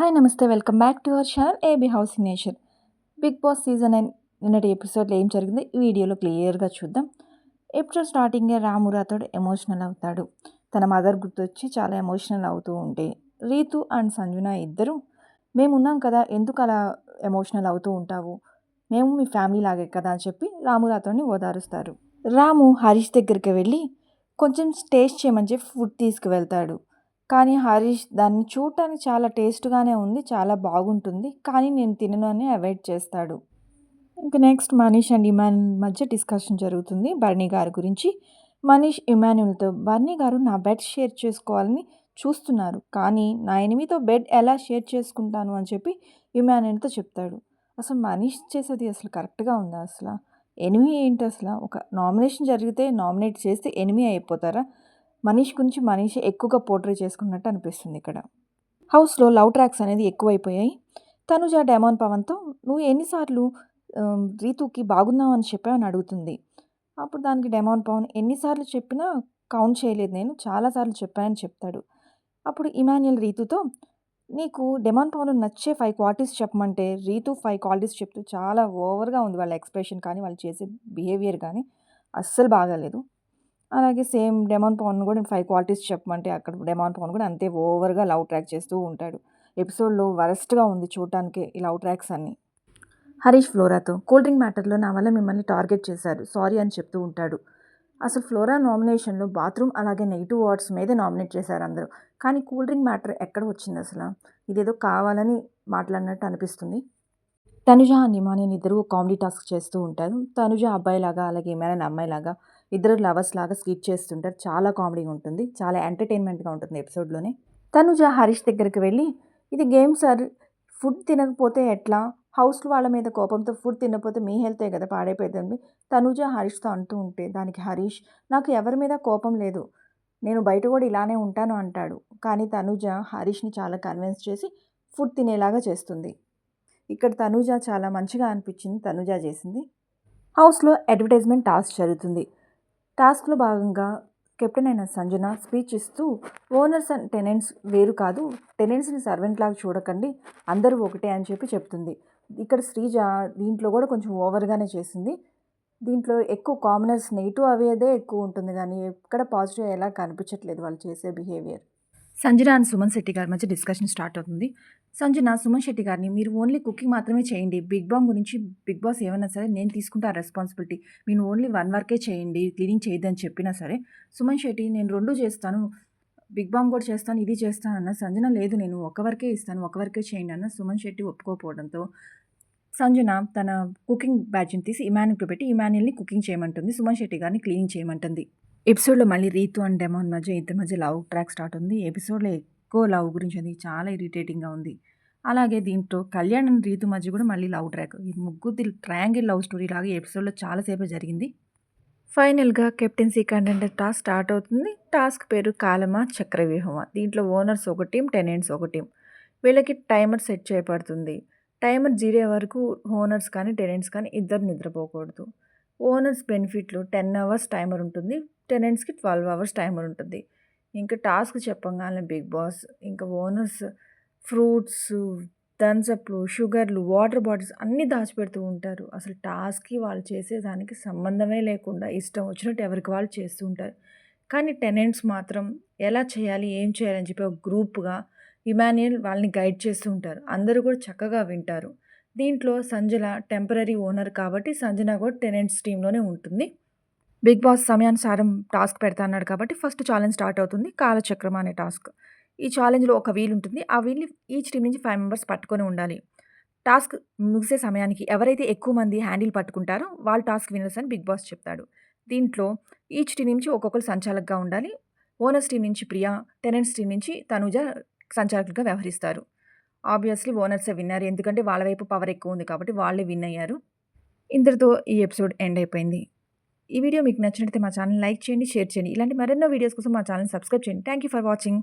Hi namaste welcome back to our channel AB house in nature Bigg Boss season nine నిన్నటి ఎపిసోడ్లో ఏం జరిగింది? ఈ వీడియోలో క్లియర్గా చూద్దాం. ఎపిసోడ్ స్టార్టింగే రాము రాతోడు ఎమోషనల్ అవుతాడు. తన మదర్ గుర్తొచ్చి చాలా ఎమోషనల్ అవుతూ ఉంటే రీతు అండ్ సంజున ఇద్దరు మేము ఉన్నాం కదా ఎందుకు అలా ఎమోషనల్ అవుతూ ఉంటావు? మేము మీ ఫ్యామిలీ లాగే కదా అని చెప్పి రాము రాతోడిని ఓదారుస్తారు. రాము హరీష్ దగ్గరికి వెళ్ళి కొంచెం టేస్ట్ చేయమని చెప్పి ఫుడ్ తీసుకువెళ్తాడు. కానీ హరీష్ దాన్ని చూడటానికి చాలా టేస్ట్గానే ఉంది చాలా బాగుంటుంది. కానీ నేను తినను అని అవాయిడ్ చేస్తాడు. ఇంకా నెక్స్ట్ మనీష్ అండ్ ఇమాన్యుల్ మధ్య డిస్కషన్ జరుగుతుంది బర్నీ గారి గురించి. మనీష్ ఇమాన్యుల్తో బర్నీ గారు నా బెడ్ షేర్ చేసుకోవాలని చూస్తున్నారు. కానీ నా ఎనిమితో బెడ్ ఎలా షేర్ చేసుకుంటాను అని చెప్పి ఇమాన్యుల్తో చెప్తాడు. అసలు మనీష్ చేసేది అసలు కరెక్ట్గా ఉందా అసలు? ఎనిమి ఏంటి అసలు? ఒక నామినేషన్ జరిగితే నామినేట్ చేస్తే ఎనిమి అయిపోతారా? మనీష్ గురించి మనీష్ ఎక్కువగా పోర్ట్రే చేసుకున్నట్టు అనిపిస్తుంది ఇక్కడ. హౌస్లో లవ్ ట్రాక్స్ అనేది ఎక్కువైపోయాయి. తనుజ డెమాన్ పవన్తో నువ్వు ఎన్నిసార్లు రీతుకి బాగున్నావు అని చెప్పావని అడుగుతుంది. అప్పుడు దానికి డెమాన్ పవన్ ఎన్నిసార్లు చెప్పినా కౌంట్ చేయలేదు నేను చాలాసార్లు చెప్పానని చెప్తాడు. అప్పుడు ఇమాన్యుల్ రీతుతో నీకు డెమాన్ పవన్ నచ్చే ఫైవ్ క్వాలిటీస్ చెప్పమంటే రీతు ఫైవ్ క్వాలిటీస్ చెప్తూ చాలా ఓవర్గా ఉంది వాళ్ళ ఎక్స్ప్రెషన్ కానీ వాళ్ళు చేసే బిహేవియర్ కానీ అస్సలు బాగాలేదు. అలాగే సేమ్ డెమాన్ పవన్ కూడా ఫైవ్ క్వాలిటీస్ చెప్పమంటే అక్కడ డెమాన్ పవన్ కూడా అంతే ఓవర్గా లవ్ ట్రాక్ చేస్తూ ఉంటాడు. ఎపిసోడ్లో వరస్ట్గా ఉంది చూడటానికి ఈ లవ్ ట్రాక్స్ అన్నీ. హరీష్ ఫ్లోరాతో కూల్ డ్రింక్ మ్యాటర్లో నా వల్ల మిమ్మల్ని టార్గెట్ చేశారు సారీ అని చెప్తూ ఉంటాడు. అసలు ఫ్లోరా నామినేషన్లో బాత్రూమ్ అలాగే నెగిటివ్ వార్డ్స్ మీదే నామినేట్ చేశారు అందరూ. కానీ కూల్ డ్రింక్ మ్యాటర్ ఎక్కడ వచ్చింది అసలు? ఇదేదో కావాలని మాట్లాడినట్టు అనిపిస్తుంది. తనుజ అండ్ నేను ఇద్దరు కామెడీ టాస్క్ చేస్తూ ఉంటారు. తనుజ అబ్బాయిలాగా అలాగే ఏమైనా అమ్మాయిలాగా ఇద్దరు లవర్స్ లాగా స్కిట్ చేస్తుంటారు. చాలా కామెడీగా ఉంటుంది. చాలా ఎంటర్టైన్మెంట్గా ఉంటుంది ఎపిసోడ్లోనే. తనుజ హరీష్ దగ్గరికి వెళ్ళి ఇది గేమ్ సార్ ఫుడ్ తినకపోతే ఎట్లా? హౌస్లో వాళ్ళ మీద కోపంతో ఫుడ్ తినకపోతే మీ హెల్తే కదా పాడైపోతుంది తనుజ హరీష్తో అంటూ ఉంటే దానికి హరీష్ నాకు ఎవరి మీద కోపం లేదు. నేను బయట కూడా ఇలానే ఉంటాను అంటాడు. కానీ తనుజ హరీష్ని చాలా కన్విన్స్ చేసి ఫుడ్ తినేలాగా చేస్తుంది. ఇక్కడ తనుజ చాలా మంచిగా అనిపించింది తనుజ చేసింది. హౌస్లో అడ్వర్టైజ్మెంట్ టాస్క్ జరుగుతుంది. టాస్క్లో భాగంగా కెప్టెన్ అయిన సంజన స్పీచ్ ఇస్తూ ఓనర్స్ అండ్ టెనెంట్స్ వేరు కాదు. టెనెంట్స్ని సర్వెంట్ లాగా చూడకండి. అందరూ ఒకటే అని చెప్పి చెప్తుంది. ఇక్కడ శ్రీజ దీంట్లో కూడా కొంచెం ఓవర్గానే చేసింది. దీంట్లో ఎక్కువ కామనర్స్ నెగిటివ్ అవేదే ఎక్కువ ఉంటుంది. కానీ ఎక్కడ పాజిటివ్ ఎలా కనిపించట్లేదు వాళ్ళు చేసే బిహేవియర్. సంజన అండ్ సుమన్ శెట్టి గారి మధ్య డిస్కషన్ స్టార్ట్ అవుతుంది. సంజన సుమన్ శెట్టి గారిని మీరు ఓన్లీ కుకింగ్ మాత్రమే చేయండి. బిగ్ బాంగ్ గురించి బిగ్ బాస్ ఏమన్నా సరే నేను తీసుకుంటా ఆ రెస్పాన్సిబిలిటీ మీరు ఓన్లీ వన్ వర్కే చేయండి క్లీనింగ్ చేయొద్దని చెప్పినా సరే సుమన్ శెట్టి నేను రెండు చేస్తాను. బిగ్ బాంగ్ కూడా చేస్తాను ఇది చేస్తాను అన్న సంజన లేదు నేను ఒక వరకే ఇస్తాను ఒక వరకే చేయండి అన్న సుమన్ శెట్టి ఒప్పుకోకపోవడంతో సంజన తన కుకింగ్ బ్యాచ్ని తీసి ఇమాన్యుల్కి పెట్టి ఇమాన్యుల్ని కుకింగ్ చేయమంటుంది సుమన్ శెట్టి గారిని క్లీనింగ్ చేయమంటుంది. ఎపిసోడ్లో మళ్ళీ రీతు అండ్ డెమోన్ మధ్య ఇద్దరి మధ్య లవ్ ట్రాక్ స్టార్ట్ ఉంది. ఎపిసోడ్లో ఎక్కువ లవ్ గురించి అది చాలా ఇరిటేటింగ్గా ఉంది. అలాగే దీంట్లో కళ్యాణ్ అండ్ రీతు మధ్య కూడా మళ్ళీ లవ్ ట్రాక్. ఈ ముగ్గురు ట్రయాంగిల్ లవ్ స్టోరీ లాగా ఎపిసోడ్లో చాలాసేపు జరిగింది. ఫైనల్గా కెప్టెన్సీ కంటెంటర్ టాస్క్ స్టార్ట్ అవుతుంది. టాస్క్ పేరు కాలమా చక్రవ్యూహమా దీంట్లో ఓనర్స్ ఒక టీం టెనెంట్స్ ఒక టీం వీళ్ళకి టైమర్ సెట్ చేయబడుతుంది. టైమర్ జీరే వరకు ఓనర్స్ కానీ టెనెంట్స్ కానీ ఇద్దరు నిద్రపోకూడదు. ఓనర్స్ బెనిఫిట్లు టెన్ అవర్స్ టైమర్ ఉంటుంది. టెనెంట్స్కి ట్వెల్వ్ అవర్స్ టైమర్ ఉంటుంది. ఇంకా టాస్క్ చెప్పగానే బిగ్ బాస్ ఇంకా ఓనర్స్ ఫ్రూట్స్ థమ్స్అప్లు షుగర్లు వాటర్ బాటిల్స్ అన్నీ దాచిపెడుతూ ఉంటారు. అసలు టాస్క్కి వాళ్ళు చేసేదానికి సంబంధమే లేకుండా ఇష్టం వచ్చినట్టు ఎవరికి వాళ్ళు చేస్తూ ఉంటారు. కానీ టెనెంట్స్ మాత్రం ఎలా చేయాలి ఏం చేయాలని చెప్పి ఒక గ్రూప్గా ఇమాన్యుయల్ వాళ్ళని గైడ్ చేస్తూ ఉంటారు. అందరూ కూడా చక్కగా వింటారు. దీంట్లో సంజన టెంపరీ ఓనర్ కాబట్టి సంజన కూడా టెనెంట్స్ టీంలోనే ఉంటుంది. బిగ్ బాస్ సమయానుసారం టాస్క్ పెడతా అన్నాడు కాబట్టి ఫస్ట్ ఛాలెంజ్ స్టార్ట్ అవుతుంది కాలచక్రం అనే టాస్క్. ఈ ఛాలెంజ్లో ఒక వీల్ ఉంటుంది. ఆ వీల్ని ఈచ్ టీం నుంచి ఫైవ్ మెంబర్స్ పట్టుకొని ఉండాలి. టాస్క్ ముగిసే సమయానికి ఎవరైతే ఎక్కువ మంది హ్యాండిల్ పట్టుకుంటారో వాళ్ళు టాస్క్ వినర్స్ అని బిగ్ బాస్ చెప్తాడు. దీంట్లో ఈచ్ టీం నుంచి ఒక్కొక్కరు సంచాలకుగా ఉండాలి. ఓనర్స్ టీం నుంచి ప్రియా టెనెంట్స్ టీం నుంచి తనుజ సంచాలకులుగా వ్యవహరిస్తారు. ఆబ్వియస్లీ ఓనర్సే విన్నారు. ఎందుకంటే వాళ్ళ వైపు పవర్ ఎక్కువ ఉంది కాబట్టి వాళ్ళే విన్ అయ్యారు. ఇంతటితో ఈ ఎపిసోడ్ ఎండ్ అయిపోయింది. ఈ వీడియో మీకు నచ్చినట్లయితే మా ఛానల్ లైక్ చేయండి షేర్ చేయండి. ఇలాంటి మరెన్నో వీడియోస్ కోసం మా ఛానల్ సబ్స్క్రైబ్ చేయండి. Thank you for watching